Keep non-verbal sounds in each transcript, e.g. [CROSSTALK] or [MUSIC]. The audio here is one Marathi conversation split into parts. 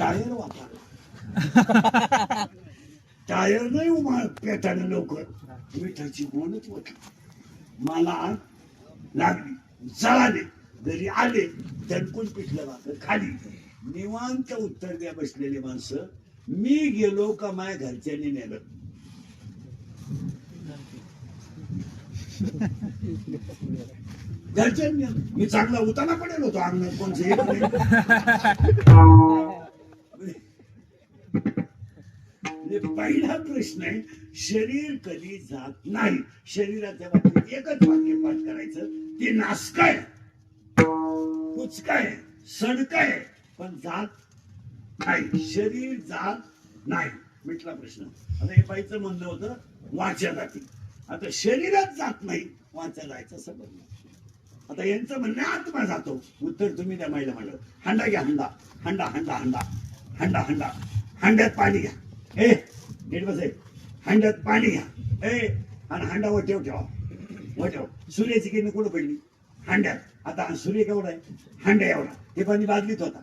टायर वापरला टायर नाही उमा पेटाने लवकर. मिठाची गोणच वाटली मला लागली. जळाले. घरी आले. धडकून पिठलं भाकर खाली. निवांत उत्तर द्या बसलेले माणसं. मी गेलो का माझ्या घरच्यांनी नेलं घरच्यांनी मी चांगला उताना पडेल होतो. अंगणात कोणचं एक नाही. म्हणजे म्हणजे पहिला प्रश्न आहे शरीर कधी जात नाही? शरीराच्या बाबतीत एकच वाक्य पाठ करायचं ते नासकाय कुचकाय सडकाय पण जात नाही. शरीर जात नाही मिटला प्रश्न. आता हे पाहिजे म्हणणं होतं वाचा जाती. आता शरीरात जात नाही वाचा जायचं असं आता यांचं म्हणणं आत्मा जातो. उत्तर तुम्ही द्या माहिला म्हणलं हंडा घ्या हंडा. हंडा हंडा हंडा. हंडा हंडा. हंड्यात पाणी घ्या. ए नीट बस हांड्यात पाणी घ्या. ए आणि हांडा वटेव ठेवा. वटेव सूर्याची किरण कुठं पडली? हांड्यात. आता सूर्य केवढा आहे? हांड्या एवढा. ते पाणी बादलीत होता.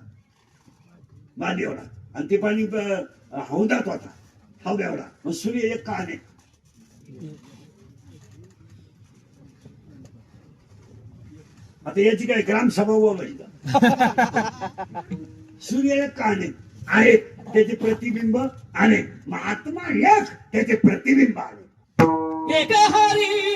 बादली एवढा. आणि ते पाणी हौदात होता. हौदा एवढा. मग सूर्य एक का नाही? आता याची काय ग्रामसभा बोलायची [LAUGHS] सूर्य एक का अनेक आहे. त्याचे प्रतिबिंब आले. मग आत्मा एक त्याचे प्रतिबिंब आले. एक हरी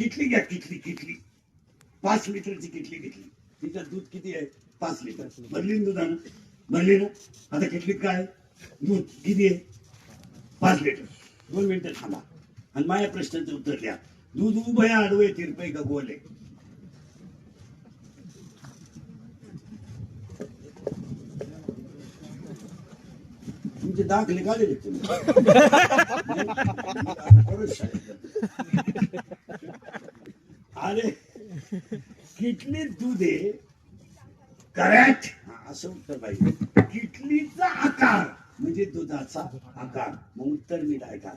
किटली घ्या किटली किटली. पाच लिटरची किटली घेतली. तिच्यात दूध किती आहे? पाच लिटर. भरली ना दुधानं? भरली ना? आता किटलीत काय? दूध किती आहे? पाच लिटर. दोन मिनिटं थांबा. आणि माझ्या प्रश्नाचं उत्तर द्या. दूध उभं आहे आडवं तिरपं का गोल तुमचे दाखले काढले तुम्ही. [LAUGHS] [LAUGHS] अरे किटली तू दे करेक्ट असं उत्तर पाहिजे. किटलीचा आकार म्हणजे दुधाचा आकार. मग उत्तर मी काय का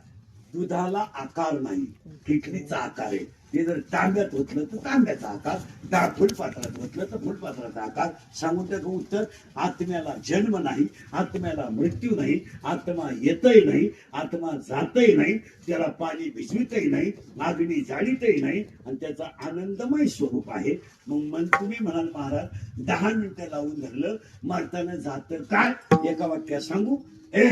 दुधाला आकार नाही. किटलीचा आकार आहे. ते जर तांब्यात होतलं तर तांब्याचा आकार डाळ फुलपात्रात होतलं तर फुलपात्राचा आकार. सांगून त्याचं उत्तर आत्म्याला जन्म नाही आत्म्याला मृत्यू नाही आत्मा येतही नाही आत्मा जातही नाही त्याला पाणी भिजवितही नाही अग्नी जाळीतही नाही आणि त्याचा आनंदमय स्वरूप आहे. मग मन तुम्ही म्हणाल महाराज दहा मिनिटं लावून धरलं मरताना जात काय? एका वाक्यात सांगू? ए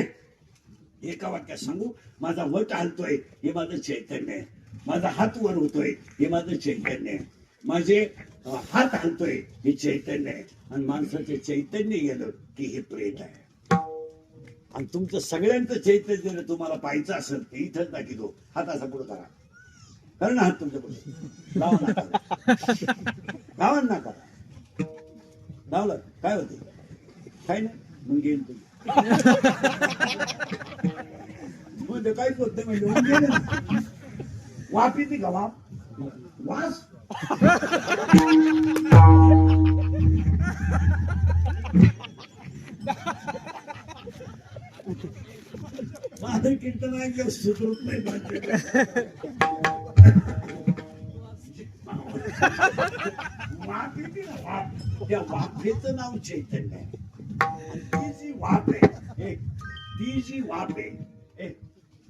एका वाक्यात सांगू? माझा वट हलतोय हे माझं चैतन्य आहे. माझा हात वर होतोय हे माझं चैतन्य आहे. माझे हात हलतोय हे चैतन्य आहे. आणि माणसाचं चैतन्य गेलं की हे प्रेत आहे. आणि तुमचं सगळ्यांचं चैतन्य जर तुम्हाला पाहायचं असेल तर इथंच दाखवतो. हात असा पुढे करा. कारण ना हात तुमच्यापुढे. लावा ना करा ना करा लावलं काय होते? काय ना मग घेईन तुम्ही. काय काहीच होत नाही म्हणजे वाफ येते का वास. माझं कीर्तन ऐकलं नाही. वाफ येते ना त्या वाफेचं नाव चैतन्य आहे. ती जी वाफ आहे ती जी वाफ आहे हे,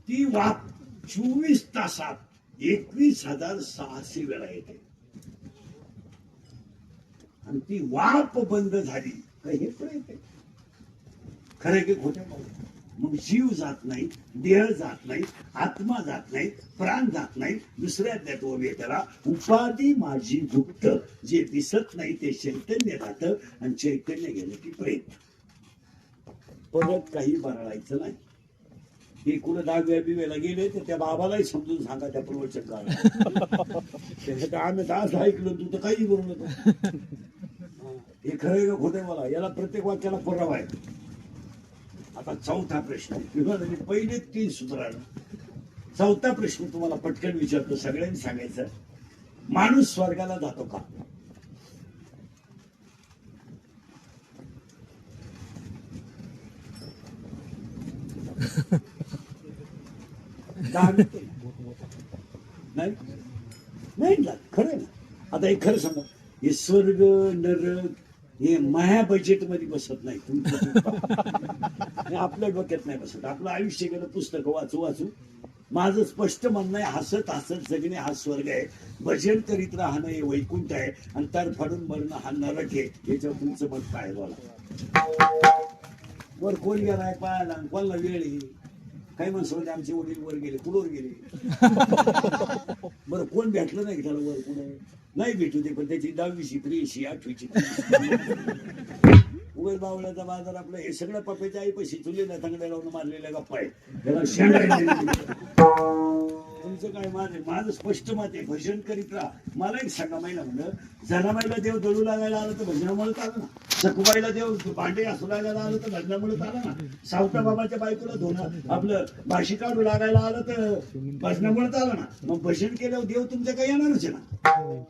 ती वाफ चोवीस तासात एकवीस हजार सहाशे वेळा येते. आणि ती वाप बंद झाली तर हे पण येते. खरं की खोट्या मग जीव जात नाही देह जात नाही आत्मा जात नाही प्राण जात नाही दुसऱ्या देतो त्याला उपाधी माझी गुप्त जे दिसत नाही ते चैतन्य राहतं आणि चैतन्य गेलं की प्रेत. परत काही बरळायचं नाही. हे कुठं दहाव्या बिव्याला गेले तर त्या बाबालाही समजून सांगा त्या प्रवचन काळात. आम्ही तर असं ऐकलं तू तर काही बोलू नको. हे खरं का मला? याला प्रत्येक वाक्याला पुरावा आहे. आता चौथा प्रश्न. आहे. म्हणजे पहिले तीन सूत्रानं. चौथा प्रश्न तुम्हाला पटकन विचारतो सगळ्यांनी सांगायचं. माणूस स्वर्गाला जातो का? नाही नाही खरं आहे ना आता हे खरं सांगा हे स्वर्ग नरक हे माया बजेटमध्ये बसत नाही तुमचं आपल्या डोक्यात नाही बसत आपलं आयुष्य गेलं पुस्तक वाचू वाचू माझं स्पष्ट म्हणणं आहे हसत हसत जगणे हा स्वर्ग आहे भजन करीत राहणं हे वैकुंठ आहे आणि तर फाडून मरणं हा नरक आहे याच्यावर तुमचं मत काय आहे वर कोण गेलाय पाहायला आणि कोणाला वेळ आहे काही माणसं म्हणजे आमचे वडील वर गेले कुठवर गेले. [LAUGHS] बरं कोण भेटलं नाही त्याला वर कुठे नाही भेटू दे पण त्याची दहावीची त्रेशी आठवीची. उगल बावळ्याचा बाजार आपलं हे सगळं पप्याच्या आई पैसे चुलीला तंगड्या लावून मारलेल्या गप्पा आहे त्याला शेंडा तुमचं काय माझं? माझं स्पष्ट मत आहे. भजन करीत राहा. मला एक सांगा म्हणलं जनाबाईला देव दळू लागायला आलं तर भजनामुळे आलं ना? सखुबाईला देव भांडे असू लागायला आलं तर भजनामुळे आलं ना? सावता बाबाच्या बायकोला धोणं आपलं भाषी काढू लागायला आलं तर भजनामुळे आलं ना? मग भजन केल्यावर देव तुमच्या काही येणारच ना?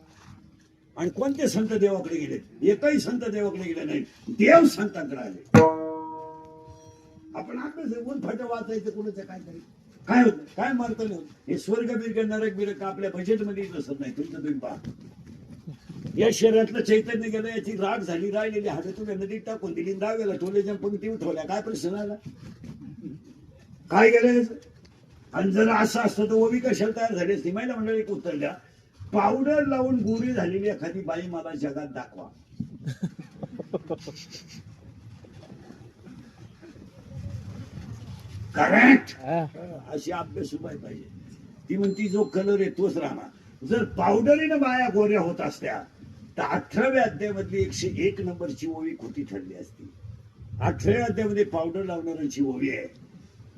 आणि कोणते संत देवाकडे गेले? एकही संत देवाकडे गेले नाही. देव संतांकडे आले. आपण आपलं बोल फट वाचायचं कुणाचं काय तरी काय होत काय मार्ग नाही होत? हे स्वर्ग बिरग नरक बिरक आपल्या बजेटमध्ये नसत नाही? तुमचं तुम्ही पहा. या शहरातलं चैतन्य गेलं याची राग झाली राहिलेली हाडं तुला नदीत टाकून दिली दावेला टोलेच्या पंक्ती उठवल्या. काय प्रश्न आला? काय गेलं आणि जर असं असतं तर ओवी कशाला तयार झाली असती? महिला मंडळी एक उत्तर द्या. पावडर लावून गोरी झालेली एखादी बाई मला जगात दाखवा. करेक्ट अशी अभ्यास उपाय पाहिजे. ती म्हणती जो कलर आहे तोच राहणार जर पावडरीनं बाया गोऱ्या होत असत्या तर अठराव्या अध्यायामधली एकशे एक नंबरची ओवी खोटी ठरली असती. अठराव्या अध्यायामध्ये पावडर लावणाऱ्यांची ओवी आहे.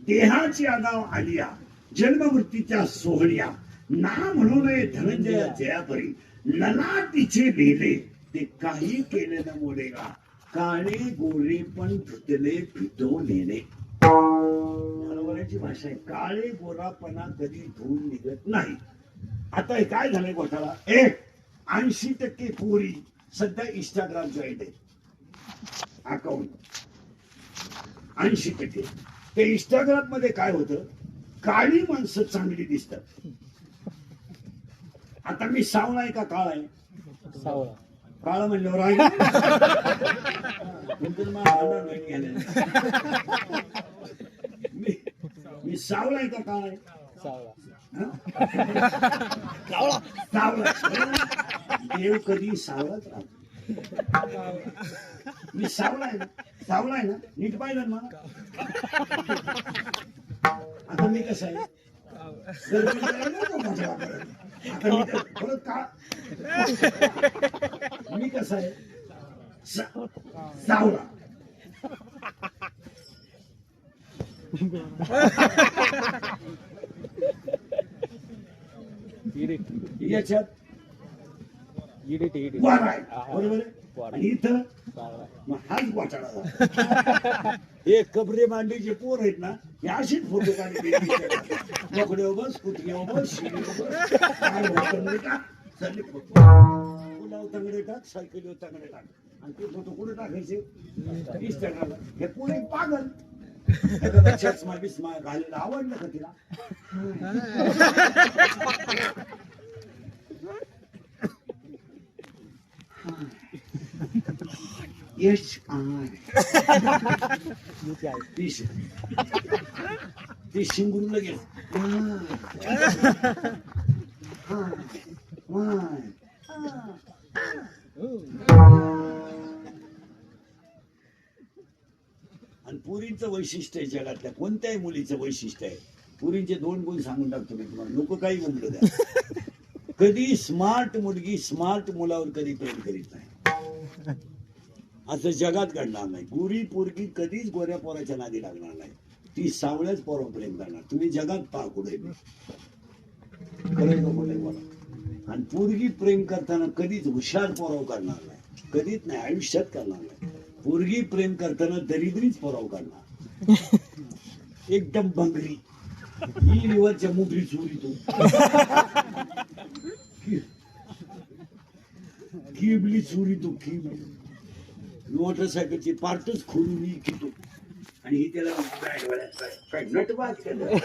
देहाची आगाव आलिया जन्ममृत्यूच्या सोहळ्या. ना म्हणू नये धनंजया जयापरी. नलाटीचे लिहिले ते काही केले न मोडेगा. काळे गोरे पण धुतले फितो लेणे हरभऱ्याची भाषा आहे. काळे गोरापणा कधी धुवून निघत नाही. आता हे काय झालंय घोटाळा एक ऐंशी टक्के पोरी सध्या इंस्टाग्राम जॉईंट आहे. अकाउंट ऐंशी टक्के. ते इंस्टाग्राममध्ये काय होतं? काळी माणसं चांगली दिसतात. आता मी सावळा आहे का काळ आहे? सावळा. काळ म्हणल्यावर आहे [LAUGHS] नंतर मला भांडण नाही गेलं. मी मी आहे का आहे सावळा? सावळा देव कधी सावळाच राहतो मी सावळा आहे ना? सावळा आहे ना? नीट पाहिलं ना? मला आता मी कसं आहे? गर्मीचं नको माझ्या वापरायला. आता मी तर परत का? मी कसं आहे? सा- सावळा याच्यात इडिट इडिट वार आहे. बरोबर आहे? आणि इथं सावळा मग हाच घोटाळा झाला. [LAUGHS] हे कबरे मांडीचे पोर आहेत ना हे अशीच फोटो काढले बस कुठल्यावर बस काय टाक? चालले फोटो. पुलाव तंगडे टाक सायकलीवर तंगडे टाक. आणि ते फोटो कुठे टाकायचे? इंस्टाग्रामला हे पुढे पागल. चष्मा बिस्मा आवडलं का तिला? एच आय ती शिंगून गेलं पुरींचं वैशिष्ट्य आहे जगातल्या कोणत्याही मुलीचं वैशिष्ट्य आहे? पुरींचे दोन गुण सांगून टाकतो मी तुम्हाला. लोक काही बोललो द्या. [LAUGHS] कधी स्मार्ट मुलगी स्मार्ट मुलावर कधी प्रेम करीत नाही. असं जगात घडणार नाही. गोरी पोरगी कधीच गोऱ्या पोराच्या नादी लागणार नाही. ती सावळ्याच पोरं प्रेम करणार. तुम्ही जगात पहा कुठे बोला? आणि पोरगी प्रेम करताना कधीच हुशार पोराव करणार नाही. कधीच नाही. आयुष्यात करणार नाही. पोरगी प्रेम करताना दरिद्रीच पोराव करणार. [LAUGHS] एकदम बंगरी. ही लिव्हरच्या मुगरी चोरी तू किबली चोरी तू किबली मोटरसायकलची पार्टच खोलून घेतो. आणि ही त्याला नटवाज केलं.